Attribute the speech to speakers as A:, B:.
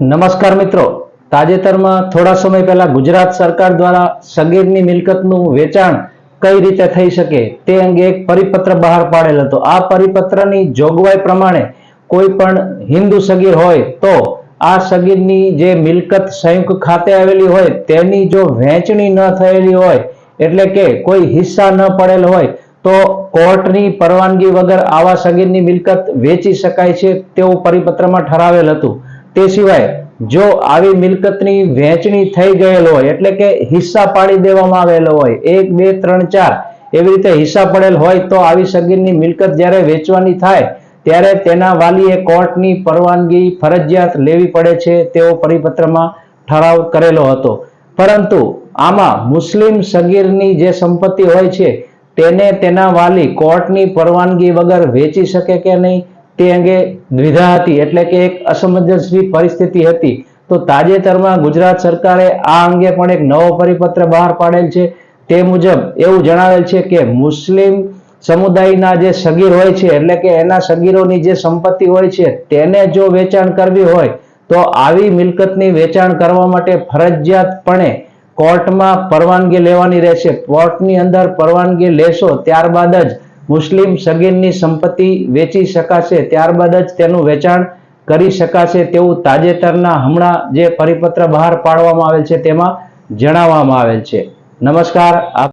A: નમસ્કાર મિત્રો. તાજેતરમાં થોડા સમય પહેલા ગુજરાત સરકાર દ્વારા સગીરની મિલકતનું વેચાણ કઈ રીતે થઈ શકે તે અંગે એક પરિપત્ર બહાર પાડેલ હતો. આ પરિપત્રની જોગવાઈ પ્રમાણે કોઈ પણ હિન્દુ સગીર હોય તો આ સગીરની જે મિલકત સંયુક્ત ખાતે આવેલી હોય તેની જો વહેંચણી ન થયેલી હોય એટલે કે કોઈ હિસ્સા ન પડેલ હોય તો કોર્ટની પરવાનગી વગર આવા સગીરની મિલકત વેચી શકાય છે તેવું પરિપત્રમાં ઠરાવેલ હતું. તે સિવાય જો આવી મિલકતની વહેંચણી થઈ ગયેલ હોય, એટલે કે હિસ્સા પાડી દેવામાં આવેલો હોય, એક, બે, ત્રણ, ચાર એવી રીતે હિસ્સા પડેલ હોય તો આવી સગીરની મિલકત જ્યારે વેચવાની થાય, ત્યારે તેના વાલીએ કોર્ટની પરવાનગી ફરજિયાત લેવી પડે છે તેવો પરિપત્રમાં ઠરાવ કરેલો હતો. પરંતુ આમાં મુસ્લિમ સગીરની જે સંપત્તિ હોય છે, તેને તેના વાલી કોર્ટની પરવાનગી વગર વેચી શકે કે નહીં? તે અંગે દ્વિધા હતી. એટલે કે એક અસમંજસની પરિસ્થિતિ હતી. તો તાજેતરમાં ગુજરાત સરકારે આ અંગે પણ એક નવો પરિપત્ર બહાર પાડેલ છે. તે મુજબ એવું જણાવેલ છે કે મુસ્લિમ સમુદાયના જે સગીર હોય છે, એટલે કે એના સગીરોની જે સંપત્તિ હોય છે, તેને જો વેચાણ કરવી હોય, તો આવી મિલકતની વેચાણ કરવા માટે ફરજિયાતપણે કોર્ટમાં પરવાનગી લેવાની રહેશે. કોર્ટની અંદર પરવાનગી લેશો, ત્યારબાદ જ મુસ્લિમ સગીનની સંપત્તિ વેચી શકાશે, ત્યારબાદ જ તેનું વેચાણ કરી શકાશે તેવું તાજેતરના હમણાં જે પરિપત્ર બહાર પાડવામાં આવેલ છે તેમાં જણાવવામાં આવેલ છે. નમસ્કાર